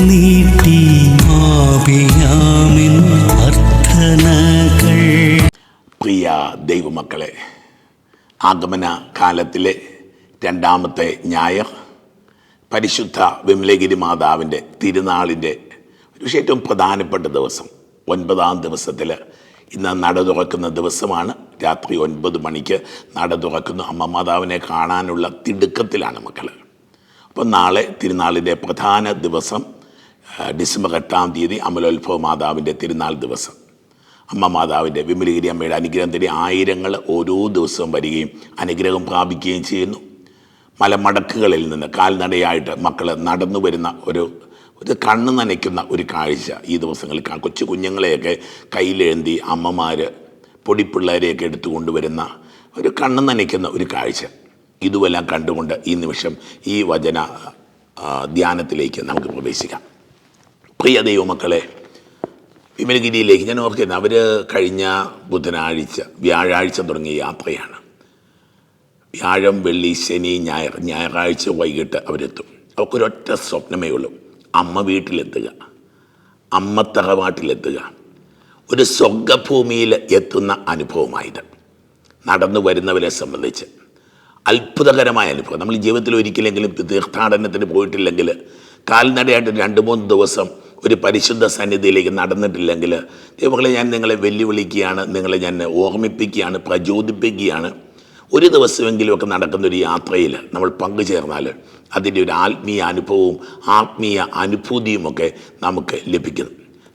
നീട്ടി അർത്ഥനകൾ പ്രിയ ദൈവമക്കളെ ആഗമന കാലത്തിലെ രണ്ടാമത്തെ ഞായർ പരിശുദ്ധ വിമലഗിരി മാതാവിന്റെ തിരുനാളിന്റെ ഒരു ഏറ്റവും പ്രധാനപ്പെട്ട ദിവസം ഒൻപതാം ദിവസത്തിൽ ഇന്ന് നട തുറക്കുന്ന ദിവസമാണ്. രാത്രി ഒൻപത് മണിക്ക് നട തുറക്കുന്നു. അമ്മ മാതാവിനെ കാണാനുള്ള തിടുക്കത്തിലാണ് മക്കൾ അപ്പം നാളെ തിരുനാളിന്റെ പ്രധാന ദിവസം ഡിസംബർ എട്ടാം തീയതി അമലോത്ഭവ മാതാവിന്റെ തിരുനാൾ ദിവസം. അമ്മ മാതാവിന്റെ വിമലഗിരി അമ്മയുടെ അനുഗ്രഹം തേടി ആയിരങ്ങൾ ഓരോ ദിവസവും വരികയും അനുഗ്രഹം പ്രാപിക്കുകയും ചെയ്യുന്നു. മലമടക്കുകളിൽ നിന്ന് കാൽനടയായിട്ട് മക്കൾ നടന്നു വരുന്ന ഒരു ഒരു കണ്ണ് നനയ്ക്കുന്ന ഒരു കാഴ്ച ഈ ദിവസങ്ങളിൽ കൊച്ചു കുഞ്ഞുങ്ങളെയൊക്കെ കയ്യിലേന്തി അമ്മമാർ പൊടിപ്പിള്ളേരെയൊക്കെ എടുത്തു കൊണ്ടുവരുന്ന ഒരു കണ്ണ് നനയ്ക്കുന്ന ഒരു കാഴ്ച. ഇതുമെല്ലാം കണ്ടുകൊണ്ട് ഈ നിമിഷം ഈ വചന ധ്യാനത്തിലേക്ക് നമുക്ക് പ്രവേശിക്കാം. പ്രിയ ദൈവമക്കളെ വിമലഗിരിയിലേക്ക് ഞാൻ ഓർക്കുന്നു അവർ കഴിഞ്ഞ ബുധനാഴ്ച വ്യാഴാഴ്ച തുടങ്ങിയ യാത്രയാണ്. വ്യാഴം വെള്ളി ശനി ഞായർ ഞായറാഴ്ച വൈകിട്ട് അവരെത്തും. അവർക്കൊരൊറ്റ സ്വപ്നമേ ഉള്ളൂ. അമ്മ വീട്ടിലെത്തുക. അമ്മ തറവാട്ടിലെത്തുക. ഒരു സ്വർഗഭൂമിയിൽ എത്തുന്ന അനുഭവമായത് നടന്നു വരുന്നവരെ സംബന്ധിച്ച്. അത്ഭുതകരമായ അനുഭവം. നമ്മൾ ജീവിതത്തിൽ ഒരിക്കലെങ്കിലും തീർത്ഥാടനത്തിന് പോയിട്ടില്ലെങ്കിൽ കാൽനടയായിട്ട് രണ്ട് മൂന്ന് ദിവസം ഒരു പരിശുദ്ധ സന്നിധിയിലേക്ക് നടന്നിട്ടില്ലെങ്കിൽ ദൈവങ്ങളെ ഞാൻ നിങ്ങളെ വെല്ലുവിളിക്കുകയാണ് നിങ്ങളെ ഞാൻ ഓർമ്മിപ്പിക്കുകയാണ് പ്രചോദിപ്പിക്കുകയാണ്. ഒരു ദിവസമെങ്കിലുമൊക്കെ നടക്കുന്ന ഒരു യാത്രയിൽ നമ്മൾ പങ്കുചേർന്നാൽ അതിന്റെ ഒരു ആത്മീയ അനുഭവവും ആത്മീയ അനുഭൂതിയുമൊക്കെ നമുക്ക് ലഭിക്കുന്നു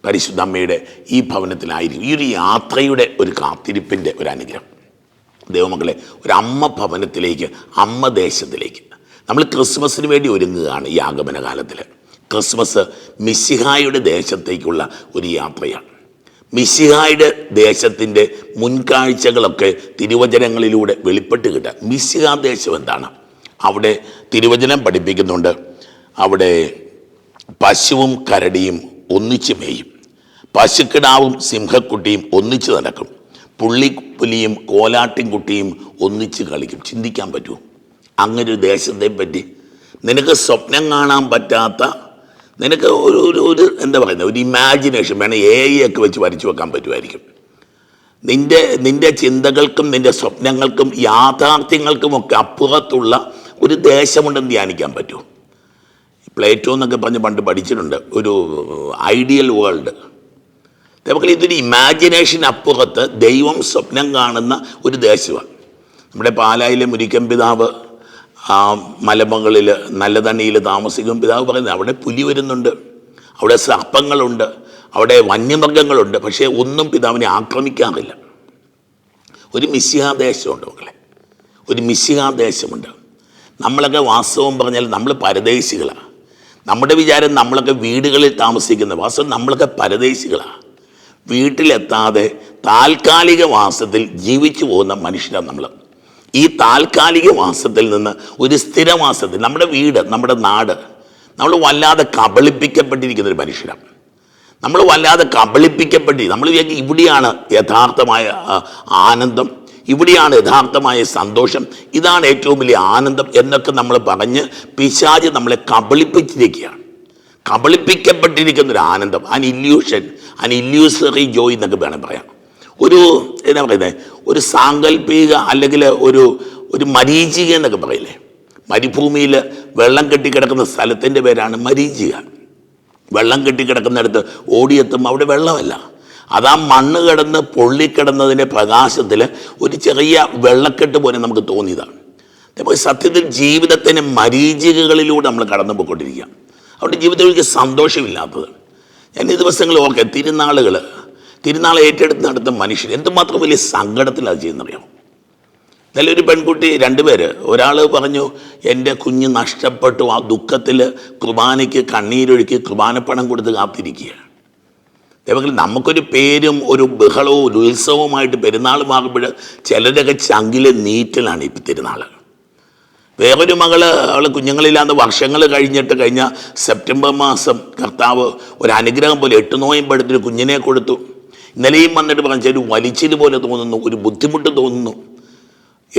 പരിശുദ്ധ അമ്മയുടെ ഈ ഭവനത്തിലായിരിക്കും ഈ ഒരു യാത്രയുടെ ഒരു കാത്തിരിപ്പിന്റെ ഒരു അനുഗ്രഹം. ദൈവമക്കളെ ഒരു അമ്മ ഭവനത്തിലേക്ക് അമ്മ ദേശത്തിലേക്ക്. നമ്മൾ ക്രിസ്മസിന് വേണ്ടി ഒരുങ്ങുകയാണ് ഈ ആഗമന കാലത്തിൽ ക്രിസ്മസ് മിസ്സിഹായുടെ ദേശത്തേക്കുള്ള ഒരു യാത്രയാണ്. മിശിഹായുടെ ദേശത്തിന്റെ മുൻകാഴ്ചകളൊക്കെ തിരുവചനങ്ങളിലൂടെ വെളിപ്പെട്ട് കിട്ടുക. മിസ്സിഹ ദേശം എന്താണ്? അവിടെ തിരുവചനം പഠിപ്പിക്കുന്നുണ്ട്. അവിടെ പശുവും കരടിയും ഒന്നിച്ച് മേയും. പശുക്കിടാവും സിംഹക്കുട്ടിയും ഒന്നിച്ച് നടക്കും. പുള്ളിപ്പുലിയും കോലാട്ടിൻകുട്ടിയും ഒന്നിച്ച് കളിക്കും. ചിന്തിക്കാൻ പറ്റുമോ? അങ്ങനൊരു ദേശത്തെ പറ്റി. നിനക്ക് സ്വപ്നം കാണാൻ പറ്റാത്ത നിനക്ക് ഒരു ഒരു ഒരു എന്താ പറയുന്നത്? ഒരു ഇമാജിനേഷൻ വേണം. എ ഒക്കെ വെച്ച് വരച്ചു വെക്കാൻ പറ്റുമായിരിക്കും. നിന്റെ നിന്റെ ചിന്തകൾക്കും നിന്റെ സ്വപ്നങ്ങൾക്കും യാഥാർത്ഥ്യങ്ങൾക്കുമൊക്കെ അപ്പുറത്തുള്ള ഒരു ദേശമുണ്ടെന്ന് ധ്യാനിക്കാൻ പറ്റുമോ പ്ലേറ്റോ എന്നൊക്കെ പറഞ്ഞ് പണ്ട് പഠിച്ചിട്ടുണ്ട്. ഒരു ഐഡിയൽ വേൾഡ് നമുക്ക് ഇതൊരു ഇമാജിനേഷൻ അപ്പുറത്ത് ദൈവം സ്വപ്നം കാണുന്ന ഒരു ദേശമാണ്. നമ്മുടെ പാലായിലെ മുരിക്കൻ പിതാവ് ആ മലമുകളിൽ നല്ലതണ്ണിയിൽ താമസിക്കും. പിതാവ് പറയുന്നത് അവിടെ പുലി വരുന്നുണ്ട്. അവിടെ സർപ്പങ്ങളുണ്ട്. അവിടെ വന്യമൃഗങ്ങളുണ്ട്. പക്ഷേ ഒന്നും പിതാവിനെ ആക്രമിക്കാറില്ല. ഒരു മിശിഹാദേശമുണ്ട് മക്കളെ. ഒരു മിശിഹാദേശമുണ്ട്. നമ്മളൊക്കെ വാസ്തവം പറഞ്ഞാൽ നമ്മൾ പരദേശികളാണ് നമ്മുടെ വിചാരം നമ്മളൊക്കെ വീടുകളിൽ താമസിക്കുന്ന വാസ്തവം നമ്മളൊക്കെ പരദേശികളാണ് വീട്ടിലെത്താതെ താൽക്കാലിക വാസത്തിൽ ജീവിച്ചു പോകുന്ന മനുഷ്യരാണ് നമ്മൾ ഈ താൽക്കാലിക വാസത്തിൽ നിന്ന് ഒരു സ്ഥിരവാസത്തിൽ നമ്മുടെ വീട് നമ്മുടെ നാട് നമ്മൾ വല്ലാതെ കബളിപ്പിക്കപ്പെട്ടിരിക്കുന്ന ഒരു മനുഷ്യരാണ്. നമ്മൾ വല്ലാതെ കബളിപ്പിക്കപ്പെട്ടി നമ്മൾ ഇവിടെയാണ് യഥാർത്ഥമായ ആനന്ദം ഇവിടെയാണ് യഥാർത്ഥമായ സന്തോഷം ഇതാണ് ഏറ്റവും വലിയ ആനന്ദം എന്നൊക്കെ നമ്മൾ പറഞ്ഞ് പിശാജ് നമ്മളെ കബളിപ്പിച്ചിരിക്കുകയാണ്. കബളിപ്പിക്കപ്പെട്ടിരിക്കുന്ന ഒരു ആനന്ദം അൻ ഇല്യൂഷൻ അൻ ഇല്യൂസറി ജോയ് എന്നൊക്കെ വേണം പറയാം. ഒരു എന്താ പറയുന്നത് ഒരു സാങ്കല്പിക അല്ലെങ്കിൽ ഒരു ഒരു മരീചിക എന്നൊക്കെ പറയില്ലേ? മരുഭൂമിയിൽ വെള്ളം കെട്ടിക്കിടക്കുന്ന സ്ഥലത്തിന്റെ പേരാണ് മരീചിക. വെള്ളം കെട്ടിക്കിടക്കുന്നിടത്ത് ഓടിയെത്തുമ്പോൾ അവിടെ വെള്ളമല്ല. അതാ മണ്ണ് കിടന്ന് പൊള്ളിക്കിടന്നതിന്റെ പ്രകാശത്തിൽ ഒരു ചെറിയ വെള്ളക്കെട്ട് പോലെ നമുക്ക് തോന്നിയതാണ്. അപ്പോൾ സത്യത്തിൽ ജീവിതത്തിന് മരീചികകളിലൂടെ നമ്മൾ കടന്നു പോയിക്കൊണ്ടിരിക്കുക അതുകൊണ്ട് ജീവിതത്തിൽ സന്തോഷമില്ലാത്തത് ഞാൻ ഈ ദിവസങ്ങളിൽ ഓർക്കെ തിരുനാളുകൾ തിരുനാൾ ഏറ്റെടുത്ത് നടത്തുന്ന മനുഷ്യർ എന്തുമാത്രം വലിയ സങ്കടത്തിലാണ് ചെയ്യുന്നറിയാം? നല്ലൊരു പെൺകുട്ടി രണ്ടുപേര് ഒരാൾ പറഞ്ഞു എന്റെ കുഞ്ഞ് നഷ്ടപ്പെട്ടു. ആ ദുഃഖത്തിൽ കുർബാനയ്ക്ക് കണ്ണീരൊഴുക്കി കുർബാനപ്പണം കൊടുത്ത് കാത്തിരിക്കുകയാണ് അതേപോലെ നമുക്കൊരു പേരും ഒരു ബഹളവും ഒരു ഉത്സവവുമായിട്ട് പെരുന്നാൾ മാറുമ്പോൾ ചിലരൊക്കെ ചങ്കിലെ നീറ്റലാണ് ഇപ്പം തിരുനാൾ വേറൊരു മകൾ അവൾ കുഞ്ഞുങ്ങളില്ലാന്ന് വർഷങ്ങൾ കഴിഞ്ഞിട്ട് കഴിഞ്ഞ സെപ്റ്റംബർ മാസം കർത്താവ് ഒരു അനുഗ്രഹം പോലെ എട്ട് നോയമ്പെടുത്തൊരു കുഞ്ഞിനെ കൊടുത്തു. ഇന്നലെയും വന്നിട്ട് പറഞ്ഞ ഒരു പോലെ തോന്നുന്നു ഒരു ബുദ്ധിമുട്ട് തോന്നുന്നു.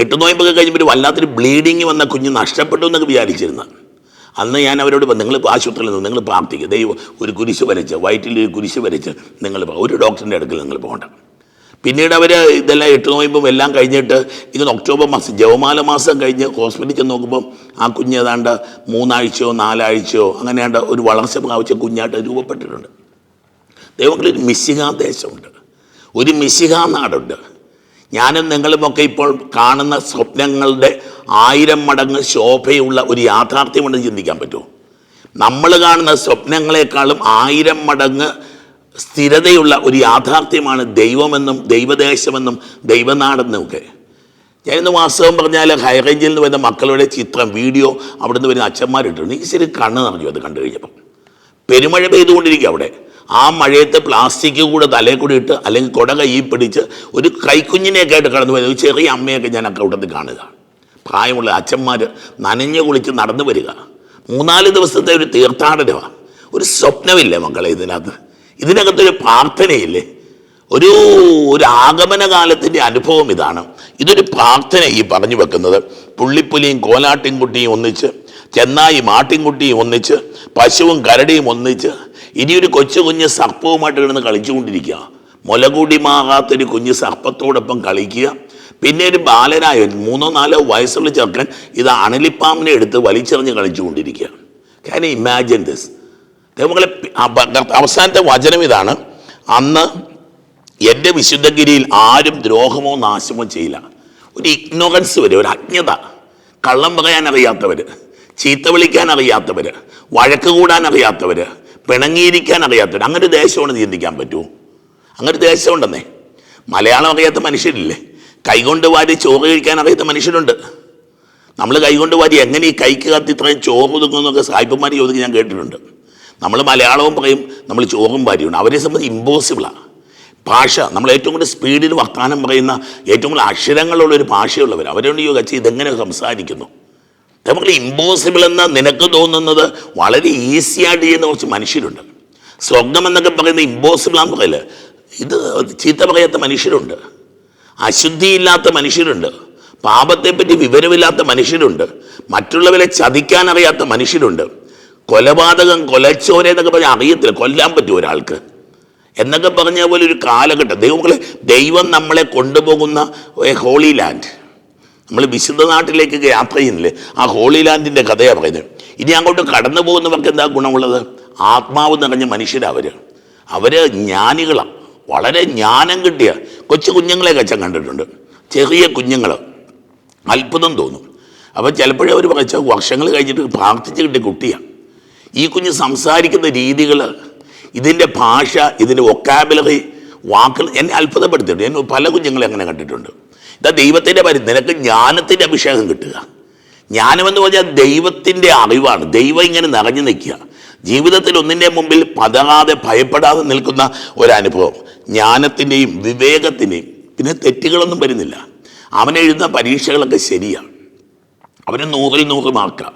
എട്ട് നോയമ്പൊക്കെ കഴിഞ്ഞപ്പോൾ വല്ലാത്തൊരു ബ്ലീഡിങ് വന്ന കുഞ്ഞ് നഷ്ടപ്പെട്ടു എന്നൊക്കെ വിചാരിച്ചിരുന്ന. അന്ന് ഞാൻ അവരോട് നിങ്ങൾ ആശുപത്രിയിൽ നിന്ന് നിങ്ങൾ പ്രാർത്ഥിക്കുക ദൈവം ഒരു കുരിശ് വരച്ച് വയറ്റിൽ ഒരു കുരിശ് വരച്ച് നിങ്ങൾ ഒരു ഡോക്ടറിന്റെ അടുക്കൽ നിങ്ങൾ പോകണ്ട. പിന്നീട് അവർ ഇതെല്ലാം എട്ട് നോയമ്പും എല്ലാം കഴിഞ്ഞിട്ട് ഇങ്ങനെ ഒക്ടോബർ മാസം ജവമാല മാസം കഴിഞ്ഞ് ഹോസ്പിറ്റലിൽ ചെന്ന് നോക്കുമ്പോൾ ആ കുഞ്ഞ് ഏതാണ്ട് മൂന്നാഴ്ചയോ നാലാഴ്ചയോ അങ്ങനെയാണ്ട് ഒരു വളർച്ച പ്രാവശ്യം കുഞ്ഞായിട്ട് രൂപപ്പെട്ടിട്ടുണ്ട്. ദൈവങ്ങളിൽ മിശിഹാ ദേശമുണ്ട്. ഒരു മിശിഹാ നാടുണ്ട്. ഞാനും നിങ്ങളുമൊക്കെ ഇപ്പോൾ കാണുന്ന സ്വപ്നങ്ങളുടെ ആയിരം മടങ്ങ് ശോഭയുള്ള ഒരു യാഥാർത്ഥ്യമുണ്ടെന്ന് ചിന്തിക്കാൻ പറ്റുമോ? നമ്മൾ കാണുന്ന സ്വപ്നങ്ങളെക്കാളും ആയിരം മടങ്ങ് സ്ഥിരതയുള്ള ഒരു യാഥാർത്ഥ്യമാണ് ദൈവമെന്നും ദൈവദേശമെന്നും ദൈവനാടെന്നും ഒക്കെ ഞാനിന്ന് വാസ്തവം പറഞ്ഞാൽ ഹൈറേഞ്ചിൽ നിന്ന് വരുന്ന മക്കളുടെ ചിത്രം വീഡിയോ അവിടെ നിന്ന് വരുന്ന അച്ഛന്മാരിട്ടുണ്ട് എനിക്ക് ശരി കണ്ണ് നിറഞ്ഞു അത് കണ്ടു കഴിഞ്ഞപ്പം. പെരുമഴ പെയ്തുകൊണ്ടിരിക്കുക അവിടെ. ആ മഴയത്തെ പ്ലാസ്റ്റിക് കൂടെ തലയിൽ കൂടി ഇട്ട് അല്ലെങ്കിൽ കുട കൈ പിടിച്ച് ഒരു കൈക്കുഞ്ഞിനെയൊക്കെ ആയിട്ട് കടന്നു പോയത്. ചെറിയ അമ്മയൊക്കെ ഞാൻ അവിടെ കൂട്ടത്തിൽ കാണുക. പ്രായമുള്ള അച്ഛന്മാർ നനഞ്ഞു കുളിച്ച് നടന്നു വരിക. മൂന്നാൽ ദിവസത്തെ ഒരു തീർത്ഥാടനമാണ് ഒരു സ്വപ്നമില്ലേ മക്കളെ ഇതിനകത്ത്? ഇതിനകത്തൊരു പ്രാർത്ഥനയില്ലേ? ഒരു ഒരു ആഗമന കാലത്തിന്റെ അനുഭവം ഇതാണ്. ഇതൊരു പ്രാർത്ഥന ഈ പറഞ്ഞു വെക്കുന്നത്. പുള്ളിപ്പുലിയും കോലാട്ടിൻകുട്ടിയും ഒന്നിച്ച് ചെന്നായി മാട്ടിൻകുട്ടിയും ഒന്നിച്ച് പശുവും കരടിയും ഒന്നിച്ച് ഇനിയൊരു കൊച്ചു കുഞ്ഞ് സർപ്പവുമായിട്ട് കിടന്ന് കളിച്ചുകൊണ്ടിരിക്കുക. മുലകൂടി മാറാത്തൊരു കുഞ്ഞ് സർപ്പത്തോടൊപ്പം കളിക്കുക. പിന്നെ ഒരു ബാലനായ മൂന്നോ നാലോ വയസ്സുള്ള ചെറുക്കൻ ഇത് അണലിപ്പാമ്പിനെ എടുത്ത് വലിച്ചെറിഞ്ഞ് കളിച്ചുകൊണ്ടിരിക്കുക. ക്യാൻ ഇമാജിൻ ദിസ് ദൈവങ്ങളെ അവസാനത്തെ വചനം ഇതാണ്. അന്ന് എന്റെ വിശുദ്ധഗിരിയിൽ ആരും ദ്രോഹമോ നാശമോ ചെയ്യില്ല. ഒരു ഇഗ്നോറൻസ് വരെ ഒരു അജ്ഞത. കള്ളം പറയാൻ അറിയാത്തവർ ചീത്ത വിളിക്കാൻ അറിയാത്തവർ വഴക്ക് കൂടാൻ അറിയാത്തവർ പിണങ്ങിയിരിക്കാൻ അറിയാത്തവർ അങ്ങനെ ഒരു ദേശമാണ് ചിന്തിക്കാൻ പറ്റുമോ അങ്ങനൊരു ദേശമുണ്ടെന്നേ മലയാളം അറിയാത്ത മനുഷ്യരില്ലേ? കൈകൊണ്ട് വാരി ചോറ് കഴിക്കാൻ അറിയാത്ത മനുഷ്യരുണ്ട്. നമ്മൾ കൈകൊണ്ട് വാരി എങ്ങനെ ഈ കൈക്ക് കത്തി ഇത്രയും ചോറ് ഒതുക്കുന്നൊക്കെ സായിപ്പന്മാർ ചോദിക്കുക ഞാൻ കേട്ടിട്ടുണ്ട്. നമ്മൾ മലയാളവും പറയും നമ്മൾ ചോറും വാരിയുണ്ട്. അവരെ സംബന്ധിച്ച് ഇമ്പോസിബിളാണ് ഭാഷ നമ്മൾ ഏറ്റവും കൂടുതൽ സ്പീഡിൽ വർത്തമാനം പറയുന്ന ഏറ്റവും കൂടുതൽ അക്ഷരങ്ങളുള്ള ഒരു ഭാഷയുള്ളവർ അവരോട് യോഗ ഇതെങ്ങനെ സംസാരിക്കുന്നു? നമുക്ക് ഇമ്പോസിബിൾ എന്ന് നിനക്ക് തോന്നുന്നത്? വളരെ ഈസി ആയിട്ട് ചെയ്യുന്ന കുറച്ച് മനുഷ്യരുണ്ട്. സ്വർഗം എന്നൊക്കെ പറയുന്നത് ഇമ്പോസിബിൾ ആണെന്ന് പറയില്ല. ഇത് ചീത്ത പറയാത്ത മനുഷ്യരുണ്ട്. അശുദ്ധിയില്ലാത്ത മനുഷ്യരുണ്ട്. പാപത്തെപ്പറ്റി വിവരമില്ലാത്ത മനുഷ്യരുണ്ട്. മറ്റുള്ളവരെ ചതിക്കാൻ അറിയാത്ത മനുഷ്യരുണ്ട്. കൊലപാതകം കൊലച്ചോര എന്നൊക്കെ പറഞ്ഞാൽ അറിയത്തില്ല. കൊല്ലാൻ പറ്റും ഒരാൾക്ക്. എന്നൊക്കെ പറഞ്ഞ പോലെ ഒരു കാലഘട്ടം. ദൈവങ്ങളെ ദൈവം നമ്മളെ കൊണ്ടുപോകുന്ന ഹോളി ലാൻഡ് നമ്മൾ വിശുദ്ധ നാട്ടിലേക്ക് യാത്ര ചെയ്യുന്നില്ലേ? ആ ഹോളി ലാൻഡിന്റെ കഥയാണ് പറയുന്നത്. ഇനി അങ്ങോട്ട് കടന്നു പോകുന്നവർക്ക് എന്താ ഗുണമുള്ളത്? ആത്മാവ് നിറഞ്ഞ മനുഷ്യരവർ അവർ ജ്ഞാനികളാണ് വളരെ ജ്ഞാനം കിട്ടിയ കൊച്ചു കുഞ്ഞുങ്ങളെ കച്ചം കണ്ടിട്ടുണ്ട്. ചെറിയ കുഞ്ഞുങ്ങൾ അത്ഭുതം തോന്നും. അപ്പോൾ ചിലപ്പോഴേ അവർ പറച്ച വർഷങ്ങൾ കഴിഞ്ഞിട്ട് പ്രാർത്ഥിച്ച് കിട്ടിയ കുട്ടിയാണ് ഈ കുഞ്ഞ് സംസാരിക്കുന്ന രീതികൾ ഇതിന്റെ ഭാഷ ഇതിന്റെ ഒക്കാബിലറി വാക്കുകൾ എന്നെ അത്ഭുതപ്പെടുത്തിയിട്ടുണ്ട്. എന്നെ പല കുഞ്ഞുങ്ങളെ അങ്ങനെ കണ്ടിട്ടുണ്ട്. ഇതാ ദൈവത്തിന്റെ പരി നിനക്ക് ജ്ഞാനത്തിന്റെ അഭിഷേകം കിട്ടുക. ജ്ഞാനമെന്ന് പറഞ്ഞാൽ ദൈവത്തിന്റെ അറിവാണ്. ദൈവം ഇങ്ങനെ നിറഞ്ഞു നിൽക്കുക. ജീവിതത്തിൽ ഒന്നിന്റെ മുമ്പിൽ പതങ്ങാതെ ഭയപ്പെടാതെ നിൽക്കുന്ന ഒരനുഭവം. ജ്ഞാനത്തിന്റെയും വിവേകത്തിന്റെയും. പിന്നെ തെറ്റുകളൊന്നും വരുന്നില്ല. അവനെഴുതുന്ന പരീക്ഷകളൊക്കെ ശരിയാണ് അവന് നൂറിൽ നൂറ് മാർക്കാണ്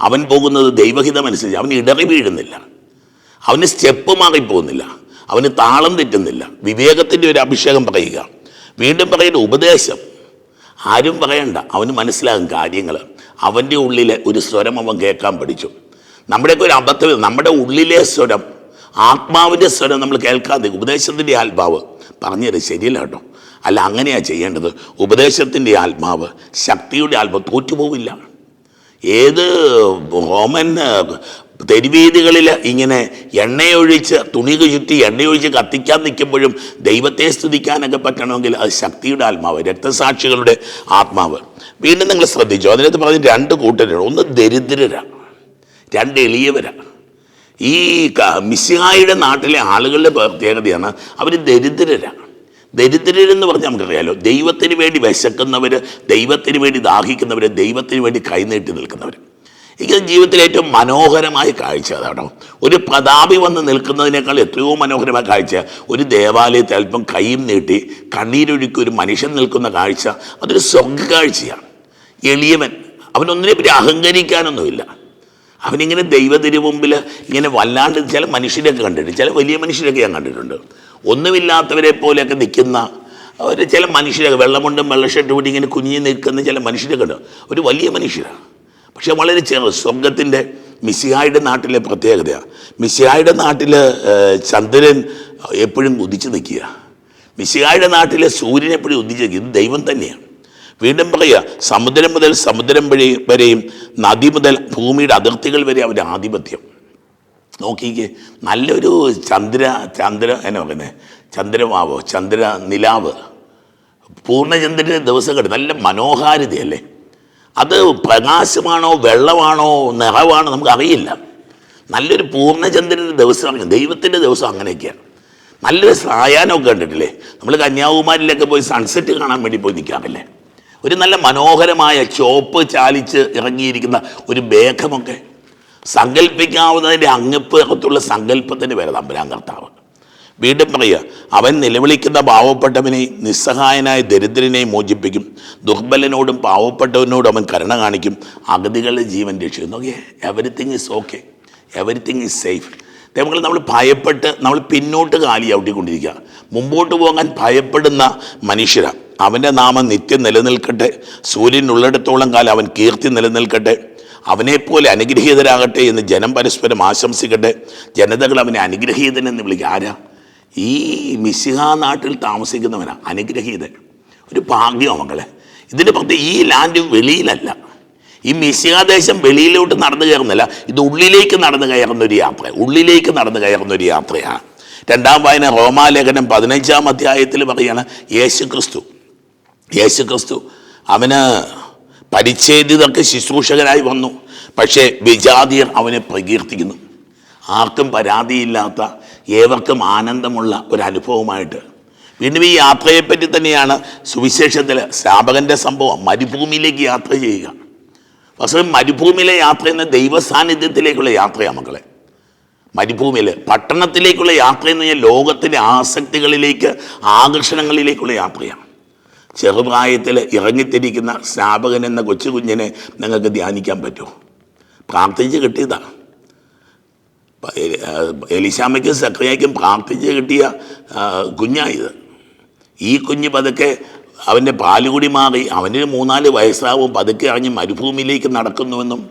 അവൻ പോകുന്നത് ദൈവഹിതമനുസരിച്ച് അവൻ ഇടറി വീഴുന്നില്ല. അവന് സ്റ്റെപ്പ് മാറിപ്പോകുന്നില്ല. അവന് താളം തെറ്റുന്നില്ല. വിവേകത്തിന്റെ ഒരു അഭിഷേകം പറയുക. വീണ്ടും പറയുന്ന ഉപദേശം. ആരും പറയണ്ട അവന് മനസ്സിലാകും കാര്യങ്ങൾ അവന്റെ ഉള്ളിലെ ഒരു സ്വരം അവൻ കേൾക്കാൻ പഠിച്ചു. നമ്മുടെയൊക്കെ ഒരു അബദ്ധം നമ്മുടെ ഉള്ളിലെ സ്വരം ആത്മാവിന്റെ സ്വരം നമ്മൾ കേൾക്കാതെ ഉപദേശത്തിന്റെ ആത്മാവ്. പറഞ്ഞത് ശരിയല്ല കേട്ടോ. അല്ല അങ്ങനെയാണ് ചെയ്യേണ്ടത്. ഉപദേശത്തിന്റെ ആത്മാവ് ശക്തിയുടെ ആത്മാവ് തോറ്റുപോവില്ല. ഏത് റോമൻ തെരുവീതികളിൽ ഇങ്ങനെ എണ്ണയൊഴിച്ച് തുണി ചുറ്റി എണ്ണയൊഴിച്ച് കത്തിക്കാൻ നിൽക്കുമ്പോഴും ദൈവത്തെ സ്തുതിക്കാനൊക്കെ പറ്റണമെങ്കിൽ അത് ശക്തിയുടെ ആത്മാവ് രക്തസാക്ഷികളുടെ ആത്മാവ്. വീണ്ടും നിങ്ങൾ ശ്രദ്ധിച്ചു അതിനകത്ത് പറഞ്ഞ രണ്ട് കൂട്ടരാണ് ഒന്ന് ദരിദ്രരാണ് രണ്ട് എളിയവരാണ് ഈ മിസ്സിഹായുടെ നാട്ടിലെ ആളുകളുടെ പ്രത്യേകതയാണ് അവർ ദരിദ്രരാണ് ദരിദ്രരെന്ന് പറഞ്ഞാൽ നമുക്കറിയാലോ ദൈവത്തിന് വേണ്ടി വിശക്കുന്നവർ ദൈവത്തിന് വേണ്ടി ദാഹിക്കുന്നവർ ദൈവത്തിന് വേണ്ടി കൈനീട്ടി നിൽക്കുന്നവർ എനിക്ക് ജീവിതത്തിലെ ഏറ്റവും മനോഹരമായ കാഴ്ച അതാണോ ഒരു പ്രതാപി വന്ന് നിൽക്കുന്നതിനേക്കാൾ എത്രയോ മനോഹരമായ കാഴ്ച. ഒരു ദേവാലയത്തിൽ അല്പം കൈയും നീട്ടി കണ്ണീരൊഴുക്കി ഒരു മനുഷ്യൻ നിൽക്കുന്ന കാഴ്ച. അതൊരു സ്വർഗ കാഴ്ചയാണ് എളിയവൻ. അവനൊന്നിനെ പറ്റി അഹങ്കരിക്കാനൊന്നുമില്ല. അവനിങ്ങനെ ദൈവത്തിന് മുമ്പിൽ ഇങ്ങനെ വല്ലാണ്ട് ചില മനുഷ്യരെയൊക്കെ കണ്ടിട്ടുണ്ട്. ചില വലിയ മനുഷ്യരൊക്കെ ഞാൻ കണ്ടിട്ടുണ്ട്. ഒന്നുമില്ലാത്തവരെ പോലെയൊക്കെ നിൽക്കുന്ന ഒരു ചില മനുഷ്യരൊക്കെ വെള്ളമുണ്ടും വെള്ള ഷർട്ടും കൂടി ഇങ്ങനെ കുഞ്ഞി നിൽക്കുന്ന ചില മനുഷ്യരൊക്കെ ഉണ്ട് ഒരു വലിയ മനുഷ്യരാണ്. പക്ഷെ വളരെ ചെറു സ്വർഗത്തിന്റെ മിസിഹായുടെ നാട്ടിലെ പ്രത്യേകതയാണ് മിസിഹായുടെ നാട്ടിൽ ചന്ദ്രൻ എപ്പോഴും ഉദിച്ചു നിൽക്കുക. മിസിഹായുടെ നാട്ടിലെ സൂര്യൻ എപ്പോഴും ഉദിച്ചു നിൽക്കുക. ഇത് ദൈവം തന്നെയാണ്. വീണ്ടും പറയുക സമുദ്രം മുതൽ സമുദ്രം വഴി വരെയും നദി മുതൽ ഭൂമിയുടെ അതിർത്തികൾ വരെ അവന്റെ ആധിപത്യം. നോക്കിക്കേ നല്ലൊരു ചന്ദ്ര ചന്ദ്ര എന്നാ പറയുന്നത് ചന്ദ്രമാവോ? ചന്ദ്ര നിലാവ് പൂർണചന്ദ്രന്റെ ദിവസം കണ്ടു നല്ല മനോഹാരിതയല്ലേ? അത് പ്രകാശമാണോ വെള്ളമാണോ നിറവാണോ നമുക്ക് അറിയില്ല നല്ലൊരു പൂർണചന്ദ്രന്റെ ദിവസമാണ് ദൈവത്തിന്റെ ദിവസം അങ്ങനെയൊക്കെയാണ്. നല്ലൊരു സായാഹ്നമൊക്കെ കണ്ടിട്ടില്ലേ? നമ്മൾ കന്യാകുമാരിയിലൊക്കെ പോയി സൺസെറ്റ് കാണാൻ വേണ്ടി പോയി നിൽക്കാറില്ലേ? ഒരു നല്ല മനോഹരമായ ചോപ്പ് ചാലിച്ച് ഇറങ്ങിയിരിക്കുന്ന ഒരു മേഘമൊക്കെ സങ്കല്പിക്കാവുന്നതിന്റെ അങ്ങപ്പ് അകത്തുള്ള സങ്കല്പത്തിന് പേര് തമ്പുരാൻ കർത്താവ് വീണ്ടും പറയുക അവൻ നിലവിളിക്കുന്ന പാവപ്പെട്ടവനെ നിസ്സഹായനായ ദരിദ്രനെ മോചിപ്പിക്കും. ദുർബലനോടും പാവപ്പെട്ടവനോടും അവൻ കരുണ കാണിക്കും. അഗതികളുടെ ജീവൻ രക്ഷിക്കും. നോക്കിയേ everything is okay everything is safe നമ്മൾ നമ്മൾ ഭയപ്പെട്ട് നമ്മൾ പിന്നോട്ട് കാലി ഔട്ടിക്കൊണ്ടിരിക്കുക. മുമ്പോട്ട് പോകാൻ ഭയപ്പെടുന്ന മനുഷ്യരാണ് അവന്റെ നാമം നിത്യം നിലനിൽക്കട്ടെ. സൂര്യൻ ഉള്ളിടത്തോളം കാലം അവൻ കീർത്തി നിലനിൽക്കട്ടെ. അവനെപ്പോലെ അനുഗ്രഹീതരാകട്ടെ എന്ന് ജനം പരസ്പരം ആശംസിക്കട്ടെ. ജനതകൾ അവനെ അനുഗ്രഹീതനെന്ന് വിളിക്കുക ആരാ? ഈ മിശിഹ നാട്ടിൽ താമസിക്കുന്നവനാ അനുഗ്രഹീതൻ. ഒരു ഭാഗ്യം മക്കളെ ഇതിന്റെ പ്രത്യേക ഈ ലാൻഡ് വെളിയിലല്ല. ഈ മിശിഹാദേശം വെളിയിലോട്ട് നടന്നു കയറുന്നില്ല ഇത് ഉള്ളിലേക്ക് നടന്നു കയറുന്ന ഒരു യാത്ര ഉള്ളിലേക്ക് നടന്നു കയറുന്ന ഒരു യാത്രയാണ് രണ്ടാം വായന റോമാലേഖനം പതിനഞ്ചാം അധ്യായത്തിൽ പറയാണ് യേശു ക്രിസ്തു യേശു ക്രിസ്തു അവന് പരിച്ഛേദിതർക്ക് ശുശ്രൂഷകനായി വന്നു. പക്ഷേ വിജാതിയർ അവനെ പ്രകീർത്തിക്കുന്നു. ആർക്കും പരാതിയില്ലാത്ത ഏവർക്കും ആനന്ദമുള്ള ഒരു അനുഭവമായിട്ട് വീണ്ടും ഈ യാത്രയെപ്പറ്റി തന്നെയാണ് സുവിശേഷത്തിൽ ശ്രാപകന്റെ സംഭവം മരുഭൂമിയിലേക്ക് യാത്ര ചെയ്യുക. പക്ഷേ മരുഭൂമിയിലെ യാത്ര എന്ന ദൈവസാന്നിധ്യത്തിലേക്കുള്ള യാത്രയാണ് മക്കളെ. മരുഭൂമിയിൽ പട്ടണത്തിലേക്കുള്ള യാത്ര എന്ന് പറഞ്ഞാൽ ലോകത്തിന്റെ ആസക്തികളിലേക്ക് ആകർഷണങ്ങളിലേക്കുള്ള യാത്രയാണ്. ചെറുപ്രായത്തിൽ ഇറങ്ങിത്തിരിക്കുന്ന സ്ഥാപകൻ എന്ന കൊച്ചു കുഞ്ഞിനെ നിങ്ങൾക്ക് ധ്യാനിക്കാൻ പറ്റുമോ? പ്രാർത്ഥിച്ച് കിട്ടിയതാണ് എലിശാമയ്ക്കും സക്രിയയ്ക്കും പ്രാർത്ഥിച്ച് കിട്ടിയ കുഞ്ഞായത് ഈ കുഞ്ഞ് പതുക്കെ അവന്റെ പാലുകൂടി മാറി അവന് മൂന്നാൽ വയസ്സാവും പതുക്കെ അറിഞ്ഞ് മരുഭൂമിയിലേക്ക് നടക്കുന്നുവെന്നും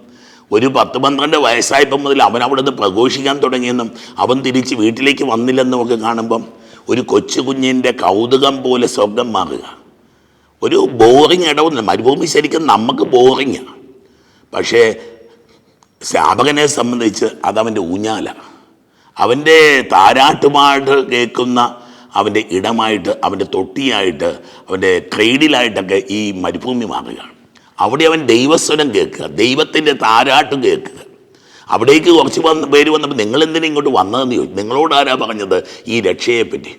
ഒരു പത്ത് പന്ത്രണ്ട് വയസ്സായപ്പം മുതൽ അവൻ അവിടെ നിന്ന് പ്രഘോഷിക്കാൻ തുടങ്ങിയെന്നും അവൻ തിരിച്ച് വീട്ടിലേക്ക് വന്നില്ലെന്നും ഒക്കെ കാണുമ്പം ഒരു കൊച്ചു കുഞ്ഞിന്റെ കൗതുകം പോലെ സ്വർഗം മാറുക. ഒരു ബോറിങ് ഇടവുന്ന മരുഭൂമി ശരിക്കും നമുക്ക് ബോറിങ്ങാണ് പക്ഷേ ശ്രാപകനെ സംബന്ധിച്ച് അതവന്റെ ഊഞ്ഞാല. അവന്റെ താരാട്ടുമായിട്ട് കേൾക്കുന്ന അവന്റെ ഇടമായിട്ട് അവന്റെ തൊട്ടിയായിട്ട് അവന്റെ ക്രൈഡിലായിട്ടൊക്കെ ഈ മരുഭൂമി മാറുകയാണ്. അവിടെ അവൻ ദൈവസ്വരം കേൾക്കുക ദൈവത്തിന്റെ താരാട്ട് കേൾക്കുക. അവിടേക്ക് കുറച്ച് വന്ന് പേര് വന്നപ്പോൾ നിങ്ങൾ എന്തിനാ ഇങ്ങോട്ട് വന്നതെന്ന് ചോദിച്ചു. നിങ്ങളോട് ആരാ പറഞ്ഞത് ഈ രക്ഷയെപ്പറ്റി?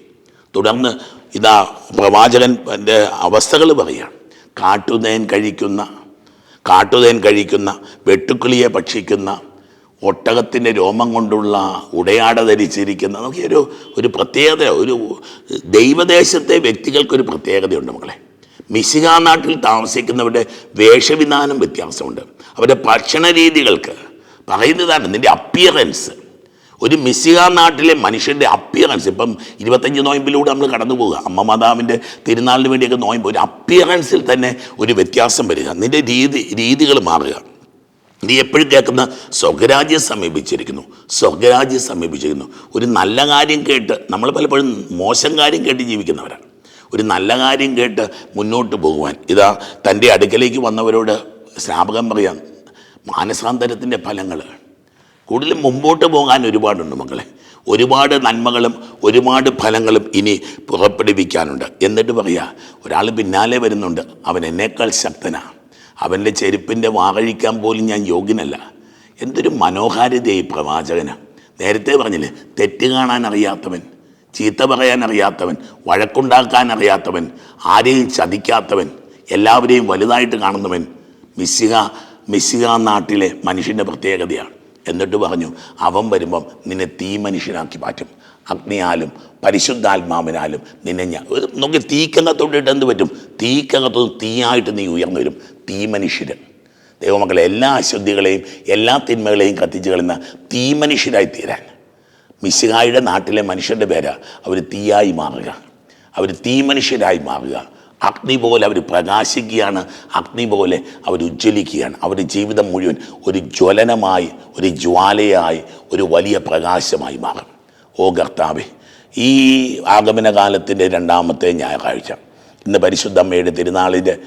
തുടർന്ന് ഇതാ പ്രവാചകൻ അവസ്ഥകൾ പറയുകയാണ്. കാട്ടുനേൻ കഴിക്കുന്ന കാട്ടുതേൻ കഴിക്കുന്ന വെട്ടുക്കിളിയെ ഭക്ഷിക്കുന്ന ഒട്ടകത്തിന്റെ രോമം കൊണ്ടുള്ള ഉടയാട ധരിച്ചിരിക്കുന്ന നമുക്ക് ഒരു ഒരു പ്രത്യേകത ഒരു ദൈവദേശത്തെ വ്യക്തികൾക്കൊരു പ്രത്യേകതയുണ്ട് മക്കളെ. മിശിക നാട്ടിൽ താമസിക്കുന്നവരുടെ വേഷവിധാനം വ്യത്യാസമുണ്ട്. അവരുടെ ഭക്ഷണ രീതികൾക്ക് പറയുന്നതാണ് നിന്റെ അപ്പിയറൻസ് ഒരു മിസ്സിക നാട്ടിലെ മനുഷ്യന്റെ അപ്പിയറൻസ് ഇപ്പം ഇരുപത്തഞ്ച് നോയമ്പിലൂടെ നമ്മൾ കടന്നു പോവുക. അമ്മ മാതാവിന്റെ തിരുനാളിന് വേണ്ടിയൊക്കെ നോയമ്പ് ഒരു അപ്പിയറൻസിൽ തന്നെ ഒരു വ്യത്യാസം വരിക. നിന്റെ രീതി രീതികൾ മാറുക. നീ എപ്പോഴും കേൾക്കുന്ന സ്വർഗരാജ്യം സമീപിച്ചിരിക്കുന്നു. സ്വർഗരാജ്യം സമീപിച്ചിരിക്കുന്നു. ഒരു നല്ല കാര്യം കേട്ട് നമ്മൾ പലപ്പോഴും മോശം കാര്യം കേട്ട് ജീവിക്കുന്നവരാണ്. ഒരു നല്ല കാര്യം കേട്ട് മുന്നോട്ട് പോകുവാൻ. ഇതാ തന്റെ അടുക്കലേക്ക് വന്നവരോട് സ്നാപകം പറയാം. മാനസാന്തരത്തിന്റെ ഫലങ്ങൾ. കൂടുതലും മുമ്പോട്ട് പോകാൻ ഒരുപാടുണ്ട് മക്കളെ. ഒരുപാട് നന്മകളും ഒരുപാട് ഫലങ്ങളും ഇനി പുറപ്പെടുവിക്കാനുണ്ട്. എന്നിട്ട് പറയാ ഒരാൾ പിന്നാലെ വരുന്നുണ്ട്. അവൻ എന്നേക്കാൾ ശക്തനാണ് അവന്റെ ചെരുപ്പിന്റെ വാകഴിക്കാൻ പോലും ഞാൻ യോഗ്യനല്ല. എന്തൊരു മനോഹാരിതയായി പ്രവാചകന്. നേരത്തെ പറഞ്ഞില്ലേ തെറ്റ് കാണാൻ അറിയാത്തവൻ ചീത്ത പറയാൻ അറിയാത്തവൻ വഴക്കുണ്ടാക്കാൻ അറിയാത്തവൻ ആരെയും ചതിക്കാത്തവൻ എല്ലാവരെയും വലുതായിട്ട് കാണുന്നവൻ മിസ്സിക മിസ്സിക നാട്ടിലെ മനുഷ്യന്റെ പ്രത്യേകതയാണ്. എന്നിട്ട് പറഞ്ഞു അവൻ വരുമ്പം നിന്നെ തീ മനുഷ്യനാക്കി മാറ്റും. അഗ്നിയാലും പരിശുദ്ധാത്മാവിനാലും നിന്നെ ഞാൻ നോക്കി തീക്കകത്തോട്ടിട്ട് എന്ത് പറ്റും? തീക്കകത്തൊന്നും തീയായിട്ട് നീ ഉയർന്നു വരും. തീ മനുഷ്യരൻ ദൈവമക്കളെ എല്ലാ അശുദ്ധികളെയും എല്ലാ തിന്മകളെയും കത്തിച്ച് കളയുന്ന തീ മനുഷ്യരായി തീരാൻ. മിശിഹായുടെ നാട്ടിലെ മനുഷ്യരുടെ പേരാ. അവർ തീയായി മാറുക. അവർ തീ മനുഷ്യരായി മാറുക. അഗ്നി പോലെ അവർ പ്രകാശിക്കുകയാണ് അഗ്നി പോലെ അവർ ഉജ്ജ്വലിക്കുകയാണ്. അവരുടെ ജീവിതം മുഴുവൻ ഒരു ജ്വലനമായി ഒരു ജ്വാലയായി ഒരു വലിയ പ്രകാശമായി മാറും. ഓ കർത്താവെ ഈ ആഗമന കാലത്തിന്റെ രണ്ടാമത്തെ ഞായറാഴ്ച ഇന്ന് പരിശുദ്ധ അമ്മയുടെ തിരുനാളിന്റെ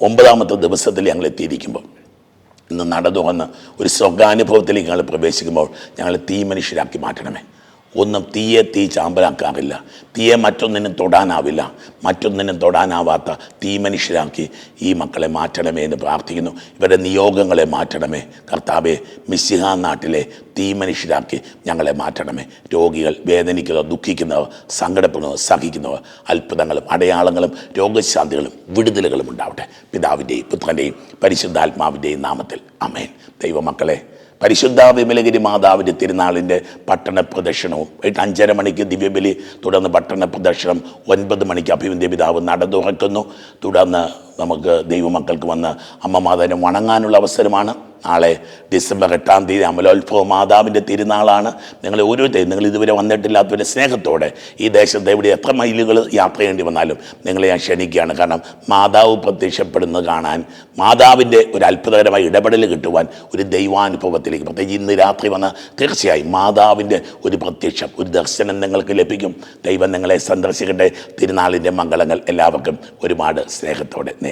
ഒമ്പതാമത്തെ ദിവസത്തിൽ ഞങ്ങൾ എത്തിയിരിക്കുമ്പോൾ ഇന്ന് നട തുറന്ന് ഒരു സ്വർഗാനുഭവത്തിലേക്ക് ഞങ്ങൾ പ്രവേശിക്കുമ്പോൾ ഞങ്ങൾ തീ മനുഷ്യരാക്കി മാറ്റണമേ. ഒന്നും തീയെ തീ ചാമ്പലാക്കാറില്ല. തീയെ മറ്റൊന്നിനും തൊടാനാവില്ല. മറ്റൊന്നിനും തൊടാനാവാത്ത തീ മനുഷ്യരാക്കി ഈ മക്കളെ മാറ്റണമേ എന്ന് പ്രാർത്ഥിക്കുന്നു. ഇവരുടെ നിയോഗങ്ങളെ മാറ്റണമേ. കർത്താവെ മിസ്സിഹ നാട്ടിലെ തീ മനുഷ്യരാക്കി ഞങ്ങളെ മാറ്റണമേ. രോഗികൾ വേദനിക്കുന്നവർ ദുഃഖിക്കുന്നവർ സങ്കടപ്പെടുന്നവർ സഹിക്കുന്നവർ അത്ഭുതങ്ങളും അടയാളങ്ങളും രോഗശാന്തികളും വിടുതലുകളും ഉണ്ടാവട്ടെ. പിതാവിന്റെയും പുത്രന്റെയും പരിശുദ്ധാത്മാവിന്റെയും നാമത്തിൽ. അമേൻ ദൈവമക്കളെ പരിശുദ്ധ വിമലഗിരി മാതാവിന്റെ തിരുനാളിന്റെ പട്ടണ പ്രദക്ഷിണവും. വൈകിട്ട് അഞ്ചര മണിക്ക് ദിവ്യബലി തുടർന്ന് പട്ടണ പ്രദക്ഷിണം ഒൻപത് മണിക്ക് അഭിവന്ധ്യ പിതാവ് നട തുറക്കുന്നു തുടർന്ന് നമുക്ക് ദൈവമക്കൾക്ക് വന്ന് അമ്മ മാതാവിനെ വണങ്ങാനുള്ള അവസരമാണ്. നാളെ ഡിസംബർ എട്ടാം തീയതി അമലോത്ഭവ മാതാവിന്റെ തിരുനാളാണ്. നിങ്ങൾ ഓരോരുത്തരും നിങ്ങൾ ഇതുവരെ വന്നിട്ടില്ലാത്തവരെ സ്നേഹത്തോടെ ഈ ദേശത്ത് എവിടെ എത്ര മൈലുകൾ യാത്ര ചെയ്യേണ്ടി വന്നാലും നിങ്ങളെ ഞാൻ ക്ഷണിക്കുകയാണ്. കാരണം മാതാവ് പ്രത്യക്ഷപ്പെടുന്നത് കാണാൻ മാതാവിന്റെ ഒരു അത്ഭുതകരമായ ഇടപെടൽ കിട്ടുവാൻ ഒരു ദൈവാനുഭവത്തിലേക്ക് പ്രത്യേകിച്ച് ഇന്ന് രാത്രി വന്ന തീർച്ചയായും മാതാവിന്റെ ഒരു പ്രത്യക്ഷം ഒരു ദർശനം നിങ്ങൾക്ക് ലഭിക്കും. ദൈവം നിങ്ങളെ സന്ദർശിക്കട്ടെ. തിരുനാളിന്റെ മംഗളങ്ങൾ എല്ലാവർക്കും ഒരുപാട് സ്നേഹത്തോടെ നേരുന്നു.